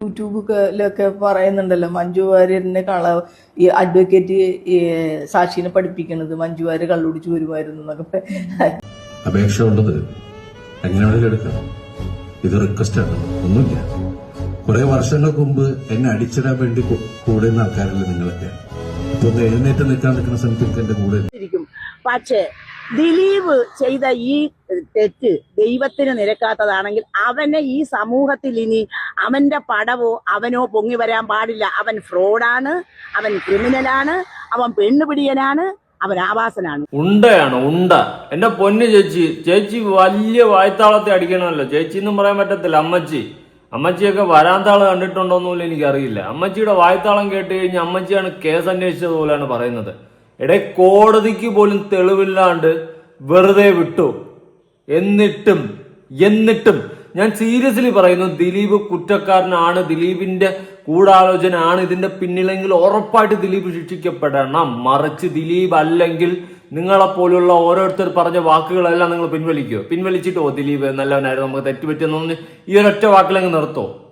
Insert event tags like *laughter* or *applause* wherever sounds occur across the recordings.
യൂട്യൂബിലൊക്കെ പറയുന്നുണ്ടല്ലോ മഞ്ജു വാര്യറിനെ കള ഈ അഡ്വക്കേറ്റ് ഈ സാക്ഷിനെ പഠിപ്പിക്കണത് മഞ്ജു വാര്യർ കള്ളുടിച്ച് വരുമായിരുന്നു എന്നൊക്കെ അപേക്ഷ ഉള്ളത് എങ്ങനെ വേണമെങ്കിലും എടുക്കാം. ഇത് റിക്വസ്റ്റ് ആണ്. ഒന്നുമില്ല. കുറെ വർഷങ്ങൾക്ക് മുമ്പ് എന്നെ അടിച്ചിടാൻ വേണ്ടി കൂടെ ആൾക്കാരല്ലേ നിങ്ങളൊക്കെ. ഇപ്പൊ ഒന്ന് എഴുന്നേറ്റ് നിൽക്കാൻ നിൽക്കുന്ന സമയത്ത് എന്റെ കൂടെ ഇരിക്കും. പക്ഷേ ദിലീപ് ചെയ്ത ഈ തെറ്റ് ദൈവത്തിന് നിരക്കാത്തതാണെങ്കിൽ അവനെ ഈ സമൂഹത്തിൽ ഇനി അവന്റെ പടവോ അവനോ പൊങ്ങി വരാൻ പാടില്ല. അവൻ ഫ്രോഡാണ് അവൻ ക്രിമിനലാണ് അവൻ പെണ്ണുപിടിയനാണ് അവൻ ആവാസനാണ്. ഉണ്ടയാണ് ഉണ്ട. എന്റെ പൊന്ന് ചേച്ചി ചേച്ചി വലിയ വായ്ത്താളത്തെ അടിക്കണമല്ലോ. ചേച്ചി എന്നും പറയാൻ പറ്റത്തില്ല. അമ്മച്ചി അമ്മച്ചിയൊക്കെ വരാന്താൾ കണ്ടിട്ടുണ്ടോന്നുമില്ല എനിക്കറിയില്ല. അമ്മച്ചിയുടെ വായ്ത്താളം കേട്ട് കഴിഞ്ഞാൽ അമ്മച്ചിയാണ് കേസ് അന്വേഷിച്ചത് പോലെയാണ് പറയുന്നത്. എടേ കോടതിക്ക് പോലും തെളിവില്ലാണ്ട് വെറുതെ വിട്ടു. എന്നിട്ടും എന്നിട്ടും. ഞാൻ സീരിയസ്ലി പറയുന്നു ദിലീപ് കുറ്റക്കാരനാണ് ദിലീപിന്റെ ഗൂഢാലോചന ആണ് ഇതിന്റെ പിന്നിലെങ്കിൽ ഉറപ്പായിട്ട് ദിലീപ് ശിക്ഷിക്കപ്പെടണം. മറിച്ച് ദിലീപ് അല്ലെങ്കിൽ നിങ്ങളെപ്പോലുള്ള ഓരോരുത്തർ പറഞ്ഞ വാക്കുകളെല്ലാം നിങ്ങൾ പിൻവലിക്കുക പിൻവലിച്ചിട്ടോ ദിലീപ് നല്ലവനായിരുന്നു നമുക്ക് തെറ്റുപറ്റിയെന്നൊന്ന് ഈ ഒരൊറ്റ വാക്കിലങ്ങ് നിർത്തോ.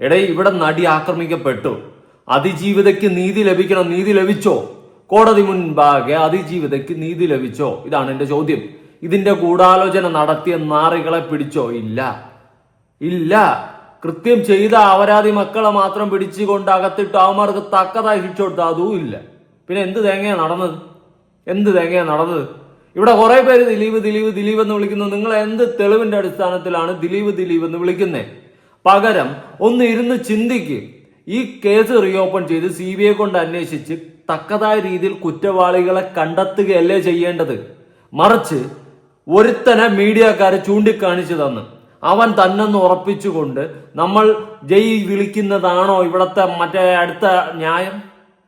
എടേ ഇവിടെ നടി ആക്രമിക്കപ്പെട്ടു. അതിജീവിതയ്ക്ക് നീതി ലഭിക്കണം നീതി ലഭിച്ചോ? കോടതി മുൻപാകെ അതിജീവിതയ്ക്ക് നീതി ലഭിച്ചോ? ഇതാണ് എന്റെ ചോദ്യം. ഇതിന്റെ ഗൂഢാലോചന നടത്തിയ നാറികളെ പിടിച്ചോ? ഇല്ല. ഇല്ല. കൃത്യം ചെയ്ത അപരാധി മക്കളെ മാത്രം പിടിച്ചുകൊണ്ട് അകത്തിട്ട് അവന്മാർക്ക് തക്കതായി ശിക്ഷ അതും ഇല്ല. പിന്നെ എന്ത് തേങ്ങയാ നടന്നത്? എന്ത് തേങ്ങയാ നടന്നത്? ഇവിടെ കുറെ പേര് ദിലീപ് ദിലീപ് ദിലീപ് എന്ന് വിളിക്കുന്നു. നിങ്ങൾ എന്ത് തെളിവിന്റെ അടിസ്ഥാനത്തിലാണ് ദിലീപ് ദിലീപ് എന്ന് വിളിക്കുന്നത് പകരം ഒന്ന് ഇരുന്ന് ചിന്തിക്ക്. ഈ കേസ് റീഓപ്പൺ ചെയ്ത് സി ബി ഐ കൊണ്ട് അന്വേഷിച്ച് തക്കതായ രീതിയിൽ കുറ്റവാളികളെ കണ്ടെത്തുകയല്ലേ ചെയ്യേണ്ടത്? മറിച്ച് ഒരുത്തനെ മീഡിയക്കാരെ ചൂണ്ടിക്കാണിച്ചു തന്നു അവൻ തന്നെന്ന് ഉറപ്പിച്ചുകൊണ്ട് നമ്മൾ ജയി വിളിക്കുന്നതാണോ ഇവിടത്തെ മറ്റേ അടുത്ത ന്യായം?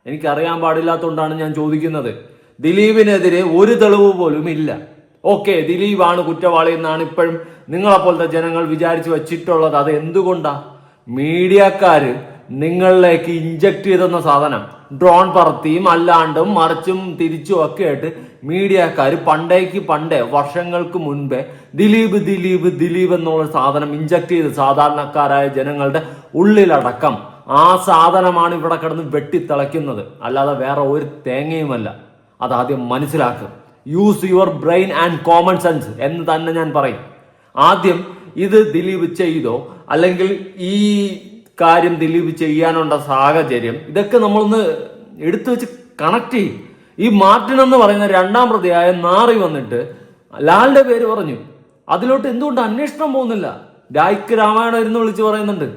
എനിക്കറിയാൻ പാടില്ലാത്തതുകൊണ്ടാണ് ഞാൻ ചോദിക്കുന്നത്. ദിലീപിനെതിരെ ഒരു തെളിവ് പോലും ഇല്ല. ഓക്കെ ദിലീപാണ് കുറ്റവാളി എന്നാണ് ഇപ്പോഴും നിങ്ങളെപ്പോലത്തെ ജനങ്ങൾ വിചാരിച്ചു വച്ചിട്ടുള്ളത്. അത് എന്തുകൊണ്ടാ മീഡിയക്കാര് നിങ്ങളിലേക്ക് ഇഞ്ചക്ട് ചെയ്തെന്ന സാധനം. ഡ്രോൺ പറത്തിയും അല്ലാണ്ടും മറിച്ചും തിരിച്ചും ഒക്കെ ആയിട്ട് മീഡിയക്കാർ പണ്ടേക്ക് പണ്ടേ വർഷങ്ങൾക്ക് മുൻപേ ദിലീപ് ദിലീപ് ദിലീപ് എന്നുള്ള സാധനം ഇഞ്ചക്ട് ചെയ്ത് സാധാരണക്കാരായ ജനങ്ങളുടെ ഉള്ളിലടക്കം ആ സാധനമാണ് ഇവിടെ കിടന്ന് വെട്ടിത്തിളയ്ക്കുന്നത്. അല്ലാതെ വേറെ ഒരു തേങ്ങയുമല്ല. അതാദ്യം മനസ്സിലാക്കുക use your brain and common sense എന്ന് തന്നെ ഞാൻ പറയും. ആദ്യം ഇത് ദിലീപ് ചെയ്തോ അല്ലെങ്കിൽ ഈ കാര്യം ദിലീപ് ചെയ്യാനുള്ള സാഹചര്യം ഇതൊക്കെ നമ്മളൊന്ന് എടുത്തു വെച്ച് കണക്ട് ചെയ്യും. ഈ മാർട്ടിൻ എന്ന് പറയുന്ന രണ്ടാം പ്രതിയായ നാറി വന്നിട്ട് ലാലിന്റെ പേര് പറഞ്ഞു. അതിലോട്ട് എന്തുകൊണ്ട് അന്വേഷണം പോകുന്നില്ല? രായ്ക്ക് രാമായണം ഇരുന്ന് വിളിച്ച് പറയുന്നുണ്ട്.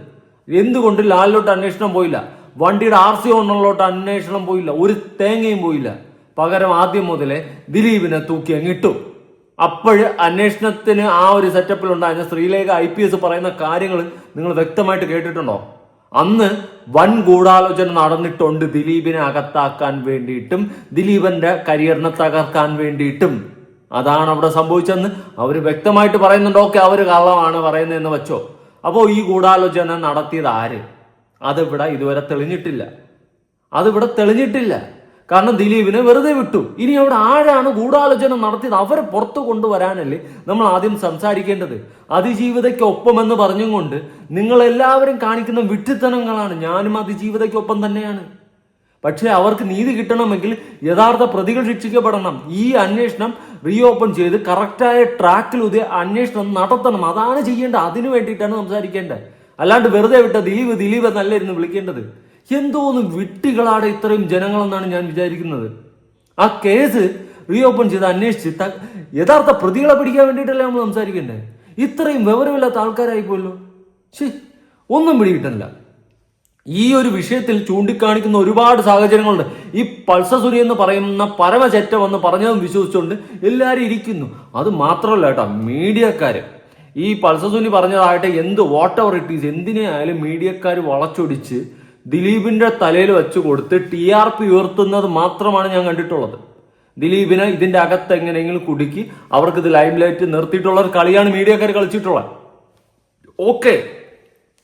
എന്തുകൊണ്ട് ലാലിലോട്ട് അന്വേഷണം പോയില്ല? വണ്ടിയുടെ ആർ സി ഓണറിലോട്ട് അന്വേഷണം പോയില്ല. ഒരു തേങ്ങയും പോയില്ല. പകരം ആദ്യം മുതലേ ദിലീപിനെ തൂക്കി അങ്ങിട്ടു അപ്പോഴ് അന്വേഷണത്തിന് ആ ഒരു സെറ്റപ്പിൽ ഉണ്ടായിരുന്ന ശ്രീലേഖ ഐ പി എസ് പറയുന്ന കാര്യങ്ങൾ നിങ്ങൾ വ്യക്തമായിട്ട് കേട്ടിട്ടുണ്ടോ? അന്ന് വൻ ഗൂഢാലോചന നടന്നിട്ടുണ്ട് ദിലീപിനെ അകത്താക്കാൻ വേണ്ടിയിട്ടും ദിലീപന്റെ കരിയറിനെ തകർക്കാൻ വേണ്ടിയിട്ടും. അതാണ് അവിടെ സംഭവിച്ചതെന്ന് അവർ വ്യക്തമായിട്ട് പറയുന്നുണ്ട്. ഓക്കെ അവർ കള്ളമാണ് പറയുന്നതെന്ന് വെച്ചോ. അപ്പോൾ ഈ ഗൂഢാലോചന നടത്തിയത് ആര്? അതിവിടെ ഇതുവരെ തെളിഞ്ഞിട്ടില്ല. അതിവിടെ തെളിഞ്ഞിട്ടില്ല. കാരണം ദിലീപിനെ വെറുതെ വിട്ടു. ഇനി അവിടെ ആരാണ് ഗൂഢാലോചന നടത്തിയത്? അവരെ പുറത്തു കൊണ്ടുവരാനല്ലേ നമ്മൾ ആദ്യം സംസാരിക്കേണ്ടത്. അതിജീവിതയ്ക്കൊപ്പമെന്ന് പറഞ്ഞും കൊണ്ട് നിങ്ങൾ എല്ലാവരും കാണിക്കുന്ന വിട്ടിത്തനങ്ങളാണ് ഞാനും അതിജീവിതയ്ക്കൊപ്പം തന്നെയാണ്. പക്ഷേ അവർക്ക് നീതി കിട്ടണമെങ്കിൽ യഥാർത്ഥ പ്രതികൾ ശിക്ഷിക്കപ്പെടണം ഈ അന്വേഷണം റീഓപ്പൺ ചെയ്ത് കറക്റ്റായ ട്രാക്കിൽ ഉദയ അന്വേഷണം നടത്തണം. അതാണ് ചെയ്യേണ്ടത്. അതിനു വേണ്ടിയിട്ടാണ് സംസാരിക്കേണ്ടത്. അല്ലാണ്ട് വെറുതെ വിട്ട ദിലീപ് ദിലീപ് എന്നല്ലായിരുന്നു വിളിക്കേണ്ടത്. എന്തോന്ന് വിട്ടികളാടെ ഇത്രയും ജനങ്ങളെന്നാണ് ഞാൻ വിചാരിക്കുന്നത്. ആ കേസ് റീഓപ്പൺ ചെയ്ത് അന്വേഷിച്ച് യഥാർത്ഥ പ്രതികളെ പിടിക്കാൻ വേണ്ടിയിട്ടല്ലേ നമ്മൾ സംസാരിക്കണ്ടേ? ഇത്രയും വിവരമില്ലാത്ത ആൾക്കാരായി പോയല്ലോ ശരി ഒന്നും പിടികിട്ടല്ല ഈ ഒരു വിഷയത്തിൽ ചൂണ്ടിക്കാണിക്കുന്ന ഒരുപാട് സാഹചര്യങ്ങളുണ്ട്. ഈ പൾസസുരി എന്ന് പറയുന്ന പരമചെറ്റ വന്ന് പറഞ്ഞതും വിശ്വസിച്ചുകൊണ്ട് എല്ലാവരും ഇരിക്കുന്നു. അത് മാത്രമല്ല കേട്ടോ മീഡിയക്കാര്. ഈ പൾസസുനി പറഞ്ഞതായിട്ട് എന്ത് വാട്ട് എവർ ഇറ്റ് ഈസ് എന്തിനെ ആയാലും മീഡിയക്കാർ വളച്ചൊടിച്ച് ദിലീപിന്റെ തലയിൽ വെച്ച് കൊടുത്ത് ടി ആർ പി ഉയർത്തുന്നത് മാത്രമാണ് ഞാൻ കണ്ടിട്ടുള്ളത്. ദിലീപിനെ ഇതിന്റെ അകത്ത് എങ്ങനെയെങ്കിലും കുടുക്കി അവർക്ക് ഇത് ലൈം ലൈറ്റ് നിർത്തിയിട്ടുള്ള ഒരു കളിയാണ് മീഡിയക്കാർ കളിച്ചിട്ടുള്ളത്. ഓക്കെ.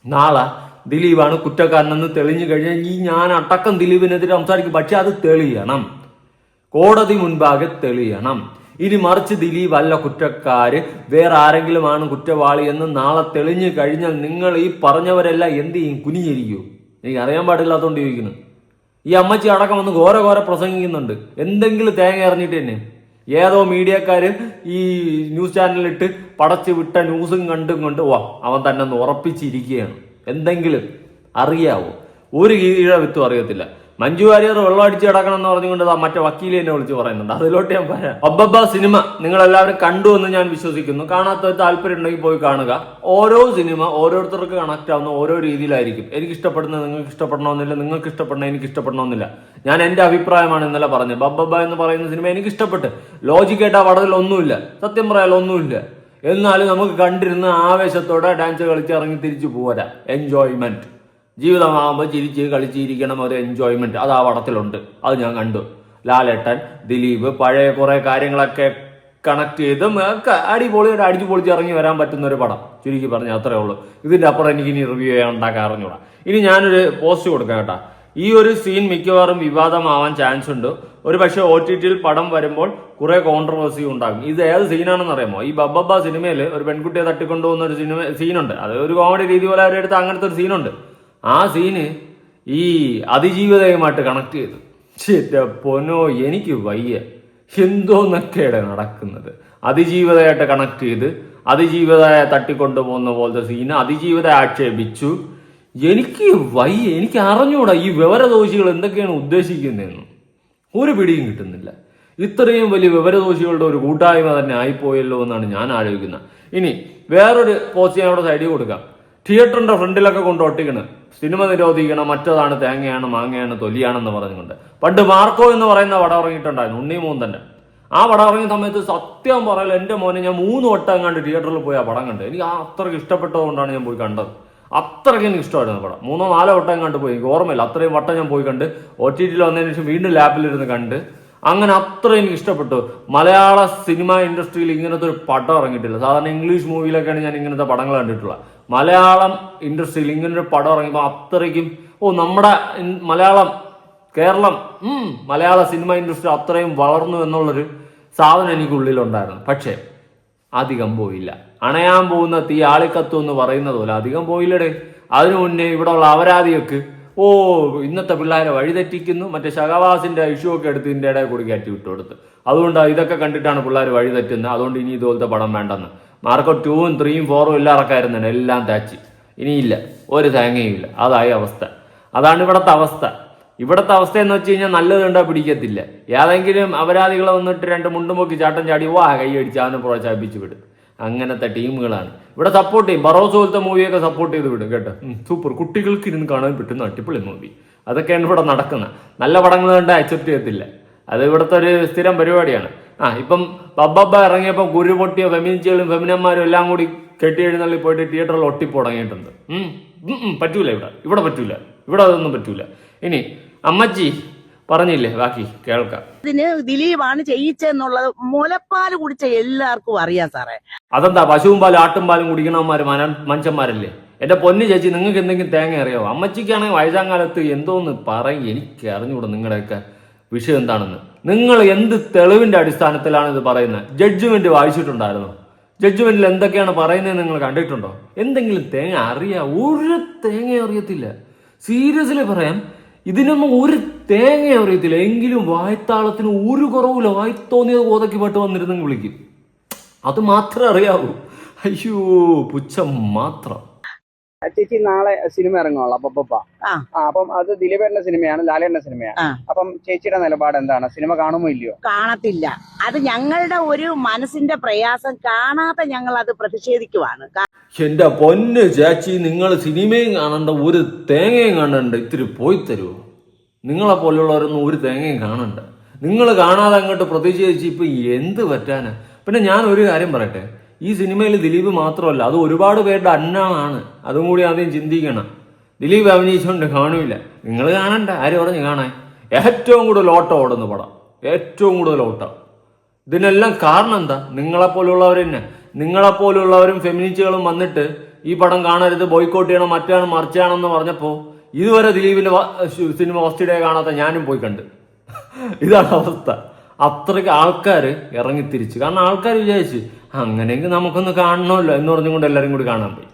നാളെ ദിലീപാണ് കുറ്റക്കാരനെന്ന് തെളിഞ്ഞു കഴിഞ്ഞാൽ ഈ ഞാൻ അടക്കം ദിലീപിനെതിരെ സംസാരിക്കും. പക്ഷെ അത് തെളിയണം. കോടതി മുൻപാകെ തെളിയണം. ഇനി മറിച്ച് ദിലീപ് അല്ല കുറ്റക്കാര്. വേറെ ആരെങ്കിലുമാണ് കുറ്റവാളി എന്ന് നാളെ തെളിഞ്ഞു കഴിഞ്ഞാൽ നിങ്ങൾ ഈ പറഞ്ഞവരെല്ലാം എന്ത് ചെയ്യും? കുനിഞ്ഞിരിക്കൂ. എനിക്ക് അറിയാൻ പാടില്ലാത്തോണ്ട് ചോദിക്കുന്നു. ഈ അമ്മച്ചി അടക്കം വന്ന് ഘോര ഘോര പ്രസംഗിക്കുന്നുണ്ട്. എന്തെങ്കിലും തേങ്ങ എറിഞ്ഞിട്ട് തന്നെ ഏതോ മീഡിയക്കാർ ഈ ന്യൂസ് ചാനലിലിട്ട് പടച്ചു വിട്ട ന്യൂസും കണ്ടും കൊണ്ട് വാ അവൻ തന്നെ ഒന്ന് ഉറപ്പിച്ചിരിക്കുകയാണ്. എന്തെങ്കിലും അറിയാവോ? ഒരു കീഴ വിത്തും അറിയത്തില്ല. മഞ്ജു വാര്യർ വെള്ളം അടിച്ച് കിടക്കണം എന്ന് പറഞ്ഞുകൊണ്ട് ആ മറ്റേ വക്കീലെ എന്നെ വിളിച്ച് പറയുന്നുണ്ട്. അതിലോട്ട് ഞാൻ പറയാം. ഒബ്ബബ്ബ സിനിമ നിങ്ങൾ എല്ലാവരും കണ്ടു എന്ന് ഞാൻ വിശ്വസിക്കുന്നു. കാണാത്ത താല്പര്യം ഉണ്ടെങ്കിൽ പോയി കാണുക. ഓരോ സിനിമ ഓരോരുത്തർക്ക് കണക്ട് ആവുന്ന ഓരോ രീതിയിലായിരിക്കും. എനിക്ക് ഇഷ്ടപ്പെടുന്നത് നിങ്ങൾക്ക് ഇഷ്ടപ്പെടണമെന്നില്ല നിങ്ങൾക്ക് ഇഷ്ടപ്പെടണം എനിക്ക് ഇഷ്ടപ്പെടണമെന്നില്ല. ഞാൻ എന്റെ അഭിപ്രായമാണ് ഇന്നലെ പറഞ്ഞത്. ബബ്ബബ്ബ എന്ന് പറയുന്ന സിനിമ എനിക്ക് ഇഷ്ടപ്പെട്ട്. ലോജിക് ആ പടത്തിൽ ഒന്നുമില്ല. സത്യം പറയാൻ ഒന്നുമില്ല. എന്നാലും നമുക്ക് കണ്ടിരുന്ന ആവേശത്തോടെ ഡാൻസ് കളിച്ച് ഇറങ്ങി തിരിച്ചു പോരാ. എൻജോയ്മെന്റ് ജീവിതമാകുമ്പോൾ ചിരിച്ച് കളിച്ചിരിക്കണം ഒരു എൻജോയ്മെന്റ് അത് ആ പടത്തിലുണ്ട് അത് ഞാൻ കണ്ടു. ലാലേട്ടൻ ദിലീപ് പഴയ കുറേ കാര്യങ്ങളൊക്കെ കണക്ട് ചെയ്തും അടിപൊളിയായിട്ട് അടിച്ചു പൊളിച്ച് ഇറങ്ങി വരാൻ പറ്റുന്ന ഒരു പടം. ചുരുക്കി പറഞ്ഞാൽ അത്രേ ഉള്ളൂ. ഇതിന്റെ അപ്പുറം എനിക്ക് ഇനി റിവ്യൂ ചെയ്യാൻ ഉണ്ടാക്കാൻ അറിഞ്ഞൂടാ ഇനി ഞാനൊരു പോസ്റ്റ് കൊടുക്കാം കേട്ടോ. ഈ ഒരു സീൻ മിക്കവാറും വിവാദമാവാൻ ചാൻസ് ഉണ്ട്. ഒരു പക്ഷേ ഒ ടി ടിയിൽ പടം വരുമ്പോൾ കുറേ കോൺട്രവേഴ്സി ഉണ്ടാകും. ഇത് ഏത് സീനാണെന്ന് അറിയാമോ? ഈ ബബ്ബബ്ബ സിനിമയിൽ ഒരു പെൺകുട്ടിയെ തട്ടിക്കൊണ്ടുപോകുന്ന ഒരു സിനിമ സീനുണ്ട് അത് ഒരു കോമഡി രീതി പോലെ അവരെടുത്ത് അങ്ങനത്തെ ഒരു സീനുണ്ട് ആ സീന് ഈ അതിജീവിതയുമായിട്ട് കണക്ട് ചെയ്തു. ചേറ്റ പൊനോ എനിക്ക് വയ്യ. എന്തോന്നൊക്കെയാണ് നടക്കുന്നത്? അതിജീവിതയായിട്ട് കണക്ട് ചെയ്ത് അതിജീവിതയെ തട്ടിക്കൊണ്ടുപോകുന്ന പോലത്തെ സീന് അതിജീവിത ആക്ഷേപിച്ചു. എനിക്ക് വയ്യ എനിക്ക് അറിഞ്ഞൂടാ ഈ വിവരദോഷികൾ എന്തൊക്കെയാണ് ഉദ്ദേശിക്കുന്നതെന്ന്. ഒരു പിടിയും കിട്ടുന്നില്ല. ഇത്രയും വലിയ വിവരദോഷികളുടെ ഒരു കൂട്ടായ്മ തന്നെ ആയിപ്പോയല്ലോ എന്നാണ് ഞാൻ ആലോചിക്കുന്നത്. ഇനി വേറൊരു പോസ്റ്റ് ഞാൻ അവിടെ സൈഡിൽ കൊടുക്കാം. തിയേറ്ററിന്റെ ഫ്രണ്ടിലൊക്കെ കൊണ്ട് സിനിമ നിരോധിക്കണം മറ്റതാണ് തേങ്ങയാണ് മാങ്ങയാണ് തൊലിയാണെന്ന് പറഞ്ഞുകൊണ്ട്. പണ്ട് മാർക്കോ എന്ന് പറയുന്ന വട ഇറങ്ങിയിട്ടുണ്ടായിരുന്നു ഉണ്ണി മൂന്തന്റെ ആ പടം ഇറങ്ങിയ സമയത്ത് സത്യം പറയൽ എന്റെ മോനെ ഞാൻ മൂന്ന് വട്ടം കണ്ട് തിയേറ്ററിൽ പോയി ആ പടം കണ്ടത് എനിക്ക് ആ അത്രയ്ക്ക് ഇഷ്ടപ്പെട്ടതുകൊണ്ടാണ് ഞാൻ പോയി കണ്ടത്. അത്രയ്ക്ക് എനിക്ക് ഇഷ്ടമായിരുന്നു പടം. മൂന്നോ നാലോ വട്ടം കണ്ട് പോയി. എനിക്ക് ഓർമ്മയില്ല അത്രയും വട്ടം ഞാൻ പോയി കണ്ട്. ഒ ടി ടിയിൽ വന്നതിന് ശേഷം വീണ്ടും ലാപ്പിലിരുന്ന് കണ്ട്. അങ്ങനെ അത്ര എനിക്ക് ഇഷ്ടപ്പെട്ടു. മലയാള സിനിമ ഇൻഡസ്ട്രിയിൽ ഇങ്ങനത്തെ ഒരു പടം ഇറങ്ങിയിട്ടില്ല. സാധാരണ ഇംഗ്ലീഷ് മൂവിയിലൊക്കെയാണ് ഞാൻ ഇങ്ങനത്തെ പടങ്ങൾ കണ്ടിട്ടുള്ളത്. മലയാളം ഇൻഡസ്ട്രിയിൽ ഇങ്ങനെ ഒരു പടം ഇറങ്ങിയപ്പോൾ അത്രയ്ക്കും ഓ നമ്മുടെ മലയാളം കേരളം മലയാള സിനിമ ഇൻഡസ്ട്രി അത്രയും വളർന്നു എന്നുള്ളൊരു സാധനം എനിക്കുള്ളിലുണ്ടായിരുന്നു. പക്ഷേ അധികം പോയില്ല. അണയാൻ പോകുന്ന തീ ആളിക്കത്തു എന്ന് പറയുന്നത് പോലെ അധികം പോയില്ലടേ. അതിനു മുന്നേ ഇവിടെ ഉള്ള അപരാധികൾക്ക് ഓ ഇന്നത്തെ പിള്ളേരെ വഴിതെറ്റിക്കുന്നു മറ്റേ ഷഹവാസിന്റെ ഇഷ്യൂ ഒക്കെ എടുത്ത് ഇതിന്റെ ഇടയിൽ കൂടി കയറ്റി വിട്ടു കൊടുത്ത് അതുകൊണ്ട് ഇതൊക്കെ കണ്ടിട്ടാണ് പിള്ളേർ വഴിതെറ്റുന്നത്. അതുകൊണ്ട് ഇനി ഇതുപോലത്തെ പടം വേണ്ടെന്ന്. മാർക്കോ ടൂവും ത്രീയും ഫോറും എല്ലാം ഇറക്കായിരുന്നുണ്ട് എല്ലാം തേച്ച്. ഇനിയില്ല. ഒരു തേങ്ങയും ഇല്ല. അതായി അവസ്ഥ. അതാണ് ഇവിടുത്തെ അവസ്ഥ. ഇവിടുത്തെ അവസ്ഥ എന്ന് വെച്ച് കഴിഞ്ഞാൽ നല്ലത് കണ്ടാ പിടിക്കത്തില്ല. ഏതെങ്കിലും അപരാധികളെ വന്നിട്ട് രണ്ട് മുണ്ടും പൊക്കി ചാട്ടം ചാടി വാ കൈയടിച്ച് അവനെ പ്രോത്സാഹിപ്പിച്ച് വിടും. അങ്ങനത്തെ ടീമുകളാണ്. ഇവിടെ സപ്പോർട്ട് ചെയ്യും. ബറോസ് പോലത്തെ മൂവിയൊക്കെ സപ്പോർട്ട് ചെയ്ത് വിടും കേട്ടോ. സൂപ്പർ കുട്ടികൾക്ക് ഇരുന്ന് കാണാൻ പറ്റുന്ന അടിപൊളി മൂവി അതൊക്കെയാണ് ഇവിടെ നടക്കുന്നത്. നല്ല പടങ്ങൾ കണ്ട് അക്സെപ്റ്റ് ചെയ്യത്തില്ല. അത് ഇവിടുത്തെ ഒരു സ്ഥിരം പരിപാടിയാണ്. ആ ഇപ്പം ബബ്ബബ്ബ ഇറങ്ങിയപ്പോൾ ഗുരു പൊട്ടിയ ഫെമിനിസ്റ്റുകളും ഫെമിനന്മാരും എല്ലാം കൂടി കെട്ടി എഴുന്നള്ളി പോയിട്ട് തിയേറ്ററിൽ ഒട്ടിപ്പ് തുടങ്ങിയിട്ടുണ്ട്. പറ്റൂല ഇവിടെ. ഇവിടെ പറ്റൂല. ഇവിടെ അതൊന്നും പറ്റൂല. ഇനി അമ്മച്ചി പറഞ്ഞില്ലേ? ബാക്കി കേൾക്കാം. ഇതിന് ദിലീപാണ് ചെയ്യിച്ചെന്നുള്ളത് മുലപ്പാൽ കുടിച്ച എല്ലാവർക്കും അറിയാം സാറേ. അതെന്താ പശുവും പാലും ആട്ടും പാലും കുടിക്കണവന്മാര് മനുഷ്യന്മാരല്ലേ? എന്റെ പൊന്നു ചേച്ചി നിങ്ങൾക്ക് എന്തെങ്കിലും തേങ്ങ അറിയാവോ? അമ്മച്ചിക്കാണെങ്കിൽ വയസ്സാം കാലത്ത് എന്തോന്ന് പറയും? എനിക്ക് അറിഞ്ഞുകൂടാ നിങ്ങളുടെയൊക്കെ വിഷയം എന്താണെന്ന്. നിങ്ങൾ എന്ത് തെളിവിന്റെ അടിസ്ഥാനത്തിലാണ് ഇത് പറയുന്നത്? ജഡ്ജ്മെന്റ് വായിച്ചിട്ടുണ്ടായിരുന്നു? ജഡ്ജ്മെന്റിൽ എന്തൊക്കെയാണ് പറയുന്നത് നിങ്ങൾ കണ്ടിട്ടുണ്ടോ? എന്തെങ്കിലും തേങ്ങ അറിയാം? ഒരു തേങ്ങ അറിയത്തില്ല. സീരിയസ്ലി പറയാം ഇതിനൊന്നും ഒരു തേങ്ങ അറിയത്തില്ല. എങ്കിലും വായ്ത്താളത്തിന് ഒരു കുറവില്ല വായ്ത്തോന്നിയത് തോന്നിയത് കോതയ്ക്ക് പാട്ട് വന്നിരുന്നെങ്കിൽ വിളിക്കും. അത് മാത്രമേ അറിയാവൂ. അയ്യോ പുച്ഛം മാത്രം. ചേച്ചി നാളെ സിനിമ ഇറങ്ങുള്ളൂ അപ്പൊ അപ്പം അത് ദിലീപേട്ടന്റെ സിനിമയാണ് ലാലേട്ടന്റെ സിനിമയാണ്. അപ്പം ചേച്ചിയുടെ നിലപാട് എന്താണ്? സിനിമ കാണുമോ ഇല്ലയോ? കാണത്തില്ല. അത് ഞങ്ങളുടെ ഒരു മനസ്സിന്റെ പ്രയാസം കാണാതെ ഞങ്ങൾ അത് പ്രതിഷേധിക്കുവാണ് എന്റെ പൊന്ന് ചേച്ചി നിങ്ങൾ സിനിമയും കാണണ്ട ഒരു തേങ്ങയും കാണണ്ട ഇത്തിരി പോയി തരുമോ നിങ്ങളെ പോലുള്ളവരൊന്നും ഒരു തേങ്ങയും കാണണ്ട. നിങ്ങൾ കാണാതെ അങ്ങോട്ട് പ്രതിഷേധിച്ച് ഇപ്പൊ എന്ത് പറ്റാനാ? പിന്നെ ഞാൻ ഒരു കാര്യം പറയട്ടെ. ഈ സിനിമയിൽ ദിലീപ് മാത്രമല്ല അത് ഒരുപാട് പേരുടെ അന്നമാണ് അതും കൂടി ആദ്യം ചിന്തിക്കണം. ദിലീപ് അഭിനയിച്ചുകൊണ്ട് കാണൂല നിങ്ങൾ കാണണ്ട. ആര് പറഞ്ഞു കാണാൻ? ഏറ്റവും കൂടുതൽ ഓട്ടം ഓടുന്ന പടം. ഏറ്റവും കൂടുതൽ ഓട്ടം. ഇതിനെല്ലാം കാരണം എന്താ? നിങ്ങളെപ്പോലുള്ളവർ തന്നെ. നിങ്ങളെപ്പോലുള്ളവരും ഫെമിനിസ്റ്റുകളും വന്നിട്ട് ഈ പടം കാണരുത് ബോയ്ക്കോട്ട് ചെയ്യണം മറ്റാണ് മറിച്ചാണെന്ന് പറഞ്ഞപ്പോൾ ഇതുവരെ ദിലീപിന്റെ സിനിമ ഫസ്റ്റ് ഡേ കാണാത്ത ഞാനും പോയി കണ്ട്. *laughs* ഇതാണ് അവസ്ഥ. അത്രയ്ക്ക് ആൾക്കാർ ഇറങ്ങിത്തിരിച്ചു. കാരണം ആൾക്കാർ വിചാരിച്ചു അങ്ങനെയെങ്കിൽ നമുക്കൊന്ന് കാണണമല്ലോ എന്ന് പറഞ്ഞുകൊണ്ട് എല്ലാവരും കൂടി കാണാൻ പോയി.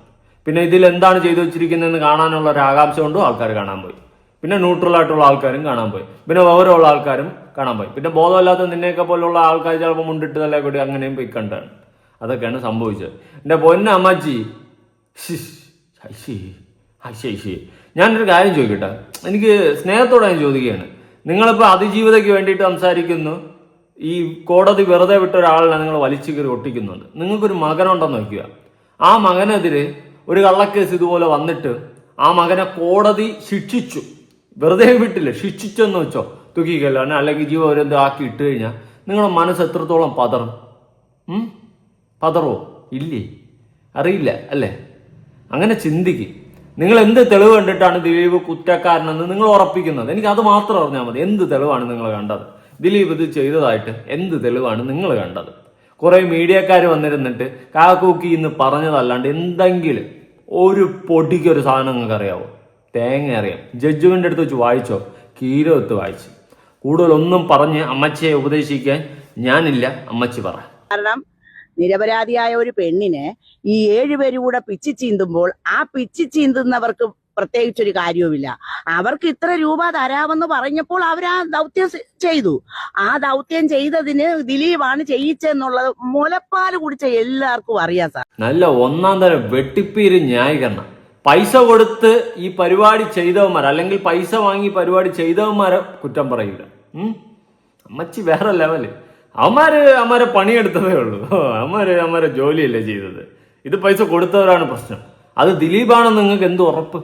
പിന്നെ ഇതിൽ എന്താണ് ചെയ്തു വെച്ചിരിക്കുന്നതെന്ന് കാണാനുള്ള ഒരു ആകാംക്ഷ കൊണ്ടും ആൾക്കാർ കാണാൻ പോയി. പിന്നെ ന്യൂട്രൽ ആയിട്ടുള്ള ആൾക്കാരും കാണാൻ പോയി. പിന്നെ വിവരമുള്ള ആൾക്കാരും കാണാൻ പോയി. പിന്നെ ബോധമില്ലാത്ത നിന്നെയൊക്കെ പോലുള്ള ആൾക്കാർ ചിലപ്പോൾ മുണ്ടിട്ട് തലേ കൂടി അങ്ങനെയും പോയി കണ്ടാണ്. അതൊക്കെയാണ് സംഭവിച്ചത്. എന്റെ പൊന്ന അമ്മച്ചി. ഐശി. ഞാനൊരു കാര്യം ചോദിക്കട്ടെ. എനിക്ക് സ്നേഹത്തോടെ ഞാൻ ചോദിക്കുകയാണ്. നിങ്ങളിപ്പോൾ അതിജീവിതയ്ക്ക് വേണ്ടിയിട്ട് സംസാരിക്കുന്നു. ഈ കോടതി വെറുതെ വിട്ട ഒരാളിനെ നിങ്ങൾ വലിച്ചു കയറി ഒട്ടിക്കുന്നുണ്ട് നിങ്ങൾക്കൊരു മകനുണ്ടെന്ന് നോക്കുക ആ മകനെതിരെ ഒരു കള്ളക്കേസ് ഇതുപോലെ വന്നിട്ട് ആ മകനെ കോടതി ശിക്ഷിച്ചു. വെറുതെ വിട്ടില്ല ശിക്ഷിച്ചെന്ന് വെച്ചോ. തൂക്കിക്കല്ലാണ് അല്ലെങ്കിൽ ജീവപര്യന്തം ആക്കി ഇട്ട് കഴിഞ്ഞാൽ നിങ്ങളുടെ മനസ്സ് എത്രത്തോളം പതറും? പതറോ ഇല്ലേ? അറിയില്ല അല്ലേ? അങ്ങനെ ചിന്തിക്കും. നിങ്ങൾ എന്ത് തെളിവ് കണ്ടിട്ടാണ് ദിലീപ് കുറ്റക്കാരനെന്ന് നിങ്ങൾ ഉറപ്പിക്കുന്നത്? എനിക്ക് അത് മാത്രം അറിഞ്ഞാൽ മതി. എന്ത് തെളിവാണ് നിങ്ങൾ കണ്ടത്? ദിലീപ് ഇത് ചെയ്തതായിട്ട് എന്ത് തെളിവാണ് നിങ്ങൾ കണ്ടത്? കുറേ മീഡിയക്കാർ വന്നിരുന്നിട്ട് കാക്കൂക്കി ഇന്ന് പറഞ്ഞതല്ലാണ്ട് എന്തെങ്കിലും ഒരു പൊടിക്ക് ഒരു സാധനം നിങ്ങൾക്ക് അറിയാവോ? തേങ്ങ അറിയാം. ജഡ്ജുവിന്റെ അടുത്ത് വെച്ച് വായിച്ചോ? കീരത്ത് വായിച്ചു. കൂടുതലൊന്നും പറഞ്ഞ് അമ്മച്ചയെ ഉപദേശിക്കാൻ ഞാനില്ല. അമ്മച്ചി പറ. കാരണം നിരപരാധിയായ ഒരു പെണ്ണിനെ ഈ ഏഴുപേരും കൂടെ പിച്ചി ചീന്തുമ്പോൾ ആ പിച്ചി ചീന്തുന്നവർക്ക് പ്രത്യേകിച്ചൊരു കാര്യവുമില്ല. അവർക്ക് ഇത്ര രൂപ തരാമെന്ന് പറഞ്ഞപ്പോൾ അവർ ആ ദൗത്യം ചെയ്തു. ആ ദൗത്യം ചെയ്തതിന് ദിലീപാണ് ചെയ്യിച്ചെന്നുള്ളത് മുലപ്പാൽ കുടിച്ച എല്ലാവർക്കും അറിയാം സാർ. നല്ല ഒന്നാം തരം വെട്ടിപ്പീര് ന്യായീകരണം. പൈസ കൊടുത്ത് ഈ പരിപാടി ചെയ്തവന്മാർ അല്ലെങ്കിൽ പൈസ വാങ്ങി പരിപാടി ചെയ്തവന്മാരെ കുറ്റം പറയില്ല അമ്മച്ചി വേറെ ലെവൽ. അവന്മാര് അവന്മാരെ പണിയെടുത്തതേ ഉള്ളൂ. അവന്മാര് അവന്മാരെ ജോലിയല്ലേ ചെയ്തത്. ഇത് പൈസ കൊടുത്തവരാണ് പ്രശ്നം. അത് ദിലീപാണെന്ന് നിങ്ങൾക്ക് എന്ത് ഉറപ്പ്?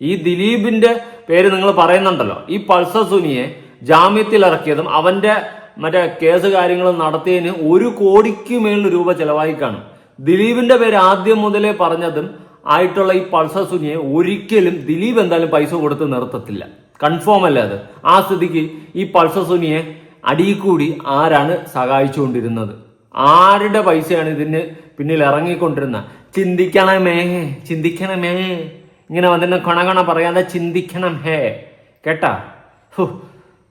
ഈ ദിലീപിന്റെ പേര് നിങ്ങൾ പറയുന്നുണ്ടല്ലോ. ഈ പൾസർ സുനിയെ ജാമ്യത്തിൽ ഇറക്കിയതും അവന്റെ മറ്റേ കേസ് കാര്യങ്ങൾ നടത്തിയതിന് ഒരു കോടിക്ക് മേളിൽ രൂപ ചെലവായി കാണും ദിലീപിന്റെ പേര് ആദ്യം മുതലേ പറഞ്ഞതും ആയിട്ടുള്ള ഈ പൾസർ സുനിയെ ഒരിക്കലും ദിലീപ് എന്തായാലും പൈസ കൊടുത്ത് നിർത്തത്തില്ല. കൺഫേം അല്ല അത്? ആ സ്ഥിതിക്ക് ഈ പൾസർ സുനിയെ അടിയിൽ ആരാണ് സഹായിച്ചുകൊണ്ടിരുന്നത്? ആരുടെ പൈസയാണ് ഇതിന് പിന്നിൽ ഇറങ്ങിക്കൊണ്ടിരുന്ന ചിന്തിക്കണമേ ചിന്തിക്കണമേ. ഇങ്ങനെ വന്നിട്ട് കണകണ പറയാതെ ചിന്തിക്കണം ഹേ. കേട്ടാ?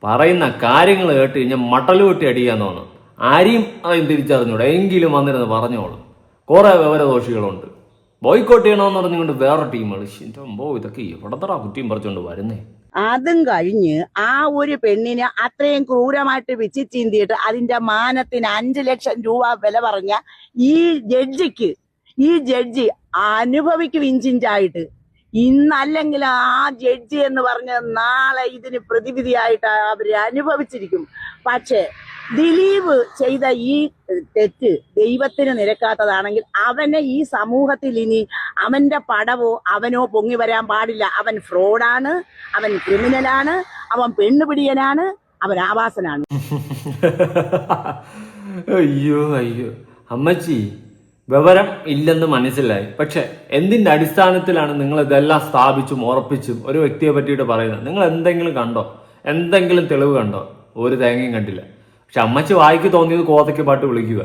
പറയുന്ന കാര്യങ്ങൾ കേട്ട് കഴിഞ്ഞാൽ മട്ടൽ വെട്ടി അടിക്കാൻ തോന്നും. ആരെയും അതും തിരിച്ചറിഞ്ഞൂടെ. എങ്കിലും വന്നിരുന്ന് പറഞ്ഞോളും. കുറെ വിവരദോഷികളുണ്ട്. ബോയ്ക്കോട്ട് ചെയ്യണമെന്ന് പറഞ്ഞുകൊണ്ട് വേറെ ടീമുകൾ ബോ ഇതൊക്കെ എവിടത്തറ കുറ്റിയും പറിച്ചുകൊണ്ട് വരുന്നേ. അതും കഴിഞ്ഞ് ആ ഒരു പെണ്ണിനെ അത്രയും ക്രൂരമായിട്ട് വെച്ച് ചീന്തിയിട്ട് അതിന്റെ മാനത്തിന് അഞ്ചു ലക്ഷം രൂപ വില പറഞ്ഞ ഈ ജഡ്ജിക്ക് ഈ ജഡ്ജി അനുഭവിക്കും ഇഞ്ചിഞ്ചായിട്ട്. ഇന്നല്ലെങ്കിൽ ആ ജഡ്ജി എന്ന് പറഞ്ഞ് നാളെ ഇതിന് പ്രതിവിധിയായിട്ട് അവർ അനുഭവിച്ചിരിക്കും. പക്ഷേ ദിലീപ് ചെയ്ത ഈ തെറ്റ് ദൈവത്തിന് നിരക്കാത്തതാണെങ്കിൽ അവനെ ഈ സമൂഹത്തിൽ ഇനി അവന്റെ പടവോ അവനോ പൊങ്ങി വരാൻ പാടില്ല. അവൻ ഫ്രോഡാണ് അവൻ ക്രിമിനലാണ് അവൻ പെണ്ണുപിടിയനാണ് അവൻ ആവാസനാണ്. അയ്യോ അയ്യോ. അമ്മച്ചി വിവരം ഇല്ലെന്ന് മനസ്സിലായി. പക്ഷെ എന്തിന്റെ അടിസ്ഥാനത്തിലാണ് നിങ്ങൾ ഇതെല്ലാം സ്ഥാപിച്ചും ഉറപ്പിച്ചും ഒരു വ്യക്തിയെ പറ്റിയിട്ട് പറയുന്നത്? നിങ്ങൾ എന്തെങ്കിലും കണ്ടോ? എന്തെങ്കിലും തെളിവ് കണ്ടോ? ഒരു തേങ്ങയും കണ്ടില്ല. പക്ഷെ അമ്മച്ചി വായിക്ക് തോന്നിയത് കോതയ്ക്ക് പാട്ട് വിളിക്കുക.